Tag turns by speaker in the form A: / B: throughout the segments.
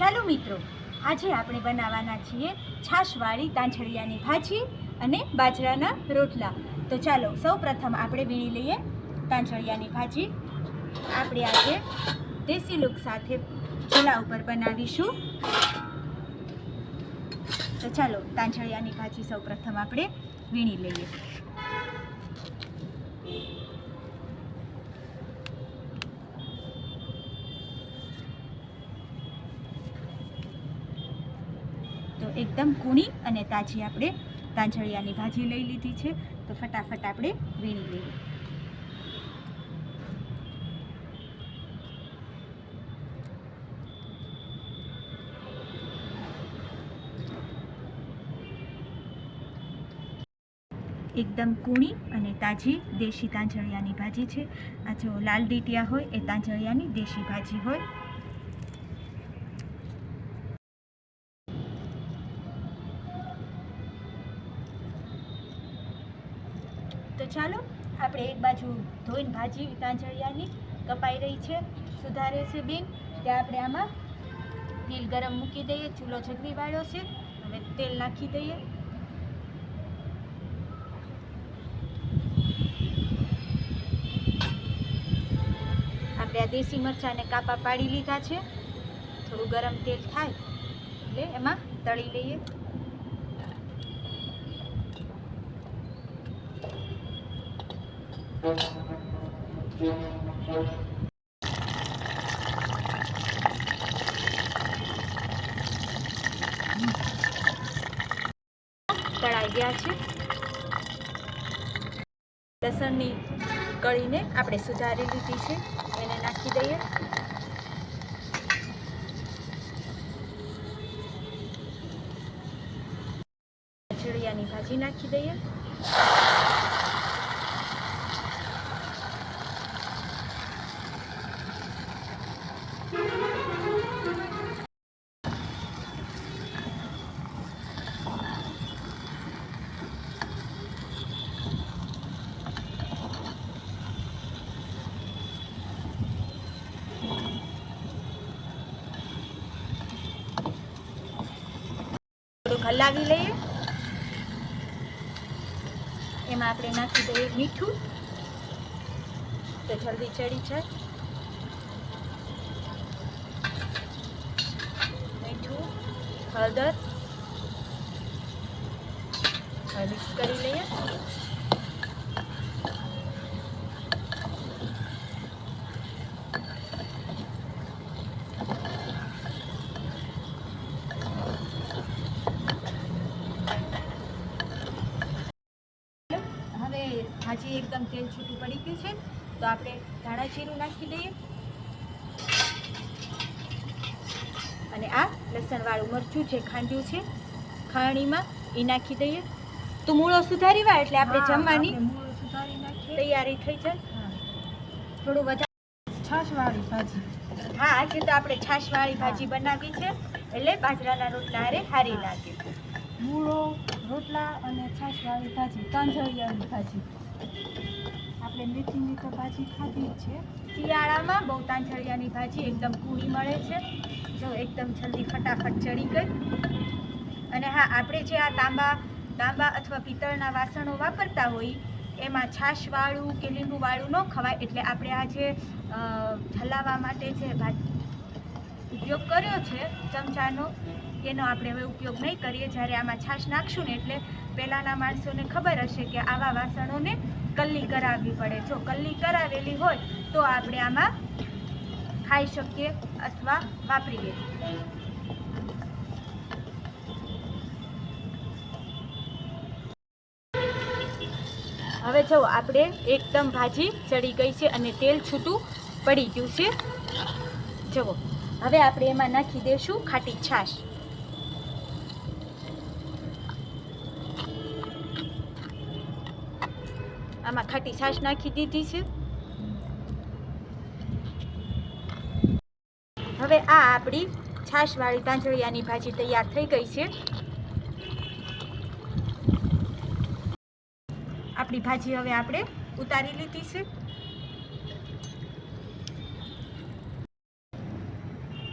A: ચાલો મિત્રો, આજે આપણે બનાવવાના છીએ છાશવાળી તાંછળિયાની ભાજી અને બાજરાના રોટલા. તો ચાલો સૌ પ્રથમ આપણે વીણી લઈએ તાંછળિયાની ભાજી. આપણે આજે દેશી લુક સાથે ચૂલા ઉપર બનાવીશું. તો ચાલો તાંછળિયાની ભાજી સૌ પ્રથમ આપણે વીણી લઈએ. એકદમ કૂણી અને તાજી આપણે તાંજળિયાની ભાજી લઈ લીધી છે. તો ફટાફટ આપણે વીણી લઈએ. એકદમ કૂણી અને તાજી દેશી તાંજળિયાની ભાજી છે. આ જો લાલ ડીટિયા હોય, એ તાંજળિયાની દેશી ભાજી હોય. તો ચાલો, આપણે એક બાજુ ધોઈને ભાજી, તાંજળિયાની કપાઈ રહી છે, સુધારે છે બેન. ત્યાં આપણે આમાં તેલ ગરમ મૂકી દઈએ, ચૂલો જગવી વાળ્યો છે, હવે તેલ નાખી દઈએ. આપણે આ દેશી મરચાંને કાપા પાડી લીધા છે. થોડું ગરમ તેલ થાય, એટલે એમાં તળી લઈએ. તળાઈ ગયા છે. લસણની કળીને આપણે સુધારી લીધી છે. એને નાખી દઈએ. ચીડિયાની ભાજી નાખી દઈએ. હલાવી લઈએ. એમાં આપણે નાખી દઈએ મીઠું. તો જલ્દી ચડી જાય. મીઠું, હળદર. મિક્સ કરી લઈએ હવે ભાજી એકદમ તેલ છૂટું પડી ગયું છે. તો આપણે ધાણા જીરું નાખી દઈએ. અને આ લસણવાળું મરચું જે ખાંડ્યું છે ખાણીમાં એ નાખી દઈએ. તો મૂળો સુધારી વા એટલે આપણે જમવાની તૈયારી થઈ જાય થોડું વધારે
B: છાશવાળી ભાજી.
A: હા આજે તો આપણે છાશવાળી ભાજી બનાવી છે. એટલે બાજરાના રોટલા હારે હારી લાગે.
B: મૂળો રોટલા અને છાશવાળી ભાજી તાંજળિયાની ભાજી. આપણે મેથીની તો ભાજી ખાધી છે.
A: શિયાળામાં બહુ તાંછળિયાની ભાજી એકદમ કૂણી મળે છે. જો એકદમ જલ્દી ફટાફટ ચડી ગઈ. અને હા, આપણે જે આ તાંબા તાંબા અથવા પિત્તળના વાસણો વાપરતા હોઈએ એમાં છાશવાળું કે લીંબુવાળું ન ખવાય એટલે આપણે આ જે હલાવવા માટે જે ઉપયોગ કર્યો છે ચમચાનો, એનો આપણે હવે ઉપયોગ નહીં કરીએ. જ્યારે આમાં છાશ નાખશું ને એટલે પહેલાંના માણસોને ખબર હશે કે આવા વાસણોને કલ્લી કરાવવી પડે. જો કલ્લી કરાવેલી હોય તો આપણે આમાં ખાઈ શકીએ અથવા વાપરીએ હવે જો આપણે એકદમ ભાજી ચડી ગઈ છે અને તેલ છૂટું પડી ગયું છે. જુઓ. હવે આપણે એમાં નાખી દઈશું ખાટી છાશ. આમાં ખાટી છાશ નાખી દીધી છે. હવે આ આપણી છાશવાળી તાંજળિયાની ભાજી તૈયાર થઈ ગઈ છે. આપણી ભાજી હવે આપણે ઉતારી લીધી છે.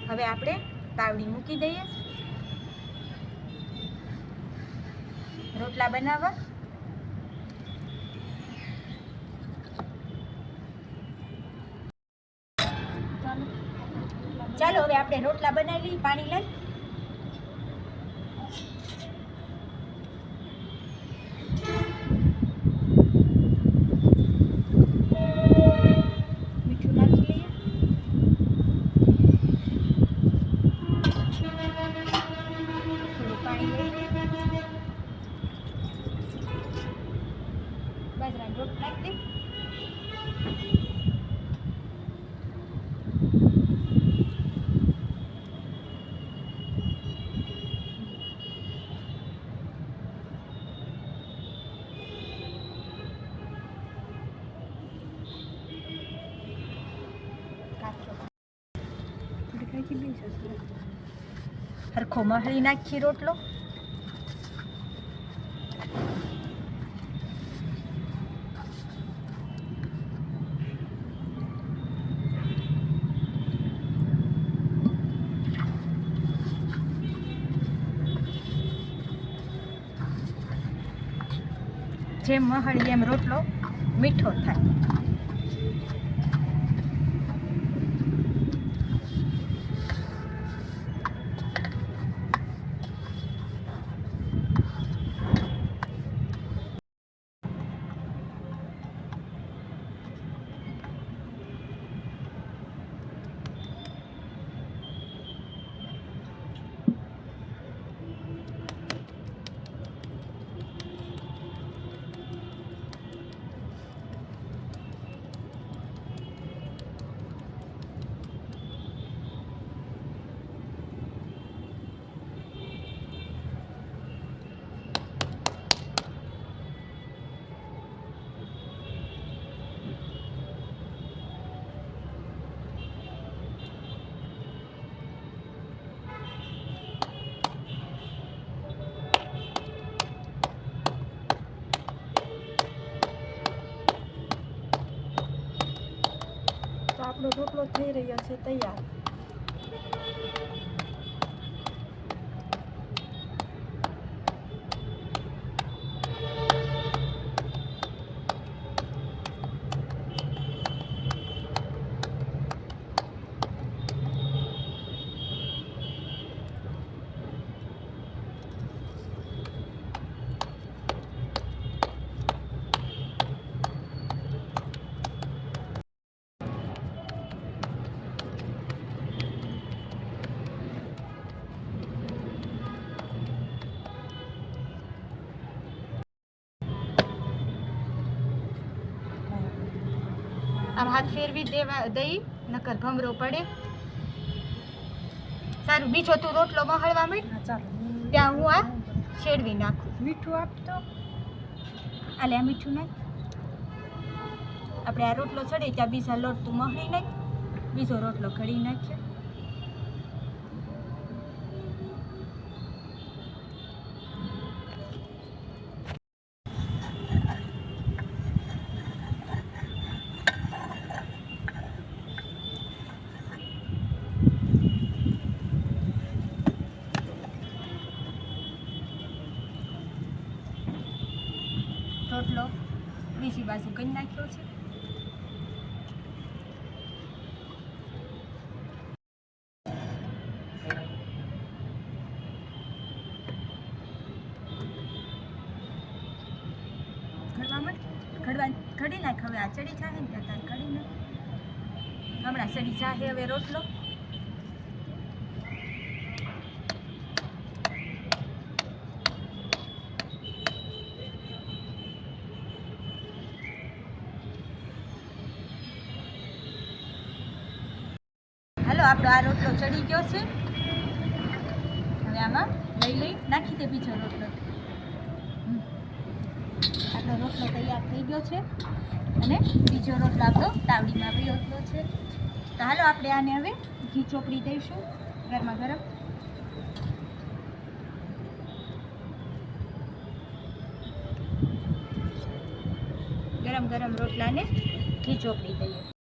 A: હવે આપણે તાવડી મૂકી દઈએ. રોટલા બનાવવા
B: ચાલો
A: ચાલો હવે આપણે રોટલા બનાવી લઈ પાણી લઈ મીઠું નાખી લઈએ થોડું પાણી લઈ બાજરાનો લોટ નાખી દઈએ કાચો
B: થોડી ખાઈ બી જશે
A: હરખો મહળી નાખી રોટલો જેમ મહળી એમ રોટલો મીઠો થાય
B: આપણો રોટલો થઈ રહ્યો છે તૈયાર
A: આમ હાથ ફેરવી દેવા દઈ નકર ભમરો પડે. સારું બીજો તું રોટલો મહળવા માંડ. ત્યાં હું આ શેડવી નાખું.
B: મીઠું આપતો
A: આલે આ મીઠું નાખ. આપણે આ રોટલો ચડે ત્યાં બીજા લોટ તું મહળી નાખ. બીજો રોટલો ઘડી નાખ્યો રોટલો બીજી બાજુ કરી નાખ્યો છે. ઘડવા ઘડી નાખ, હવે આ ચડી જાય ને ત્યાં ઘડી નાખ હમણાં ચડી જાહે હવે રોટલો. આપણો આ રોટલો ચડી ગયો છે. હવે આમાં લઈ લઈ નાખી દે બીજો રોટલો. આપણો રોટલો તૈયાર થઈ ગયો છે. અને બીજો રોટલો આપણો તાવડીમાં બી રોટલો છે. તો હાલો આપણે આને હવે ઘી ચોપડી દઈશું ગરમા ગરમ. ગરમ ગરમ રોટલાને ઘી ચોપડી દઈએ.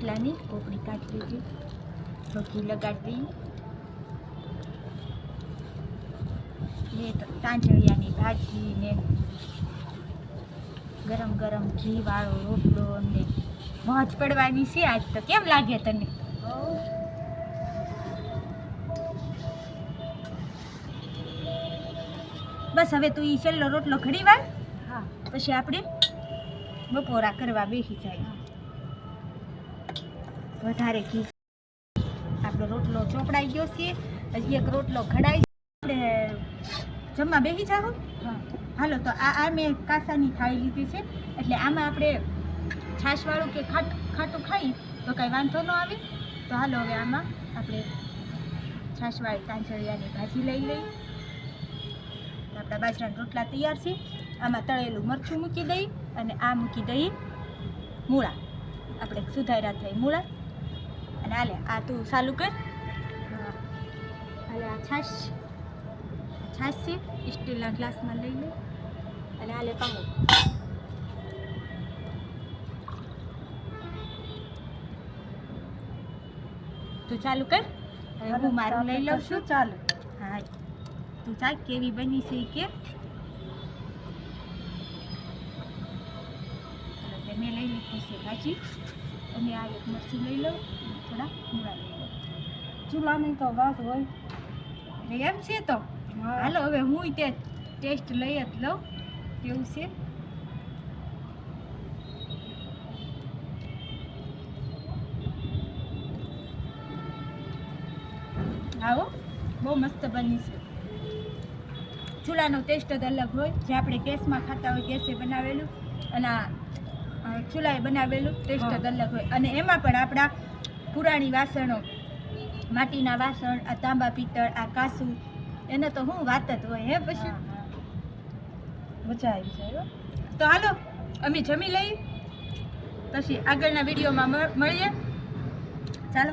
A: રોટલાની કોકડી કાઢી દેજો. ભગી લગાડી ને તાંજળિયાની ભાજી ને ગરમ ગરમ ઘીવાળો રોટલો ને મોજ પડવાની છે. આજ તો કેમ લાગે તને? બસ હવે તું ઈ છેલ્લો રોટલો ઘડી વાર પછી આપણે બપોરા કરવા બેસી જાય. વધારે ઘી. આપણો રોટલો ચોપડાઈ ગયો છે. હજી એક રોટલો ઘડાઈ આપણે જમવા બેસી જાઓ. હાલો તો આ આ મેં કાસાની થાળી લીધી છે. એટલે આમાં આપણે છાશવાળું કે ખાટ ખાટું ખાઈ તો કાંઈ વાંધો ન આવે. તો હાલો હવે આમાં આપણે છાશવાળી કાંચળિયાની ભાજી લઈ લઈ આપણા બાજરાના રોટલા તૈયાર છે. આમાં તળેલું મરચું મૂકી દઈ અને આ મૂકી દઈ મૂળા. આપણે સુધાર્યા થઈ મૂળા. અને હાલે આ તું ચાલુ કર
B: હા
A: આ છાશ છાશ છે સ્ટીલના ગ્લાસમાં લઈ લે અને હાલે પામો તું ચાલુ કર હવે હું મારું લઈ લઉં છું
B: ચાલુ
A: હા તું ચાલ કેવી બની છે કે મેં લઈ લીધી છે ભાજી અને આ એક મરચું લઈ લઉં થોડા મૂળા
B: ચૂલાની તો વાત હોય.
A: એમ છે તો? હાલો હવે હું તે ટેસ્ટ લઈ જ લઉં. કેવું છે? આવો બહુ મસ્ત બની છે. ચૂલાનો ટેસ્ટ જ અલગ હોય. જે આપણે ગેસમાં ખાતા હોય ગેસે બનાવેલું. અને ચૂલાએ બનાવેલું ટેસ્ટ જ અલગ હોય. અને એમાં પણ આપણા પુરાણી વાસણો માટીના વાસણ આ તાંબા પિત્તળ આ કાસુ એને તો હું વાત જ હોય હે પછી.
B: મજા આવી જાય.
A: તો હાલો અમે જમી લઈએ પછી આગળના વિડીયોમાં મળ- મળીએ ચાલો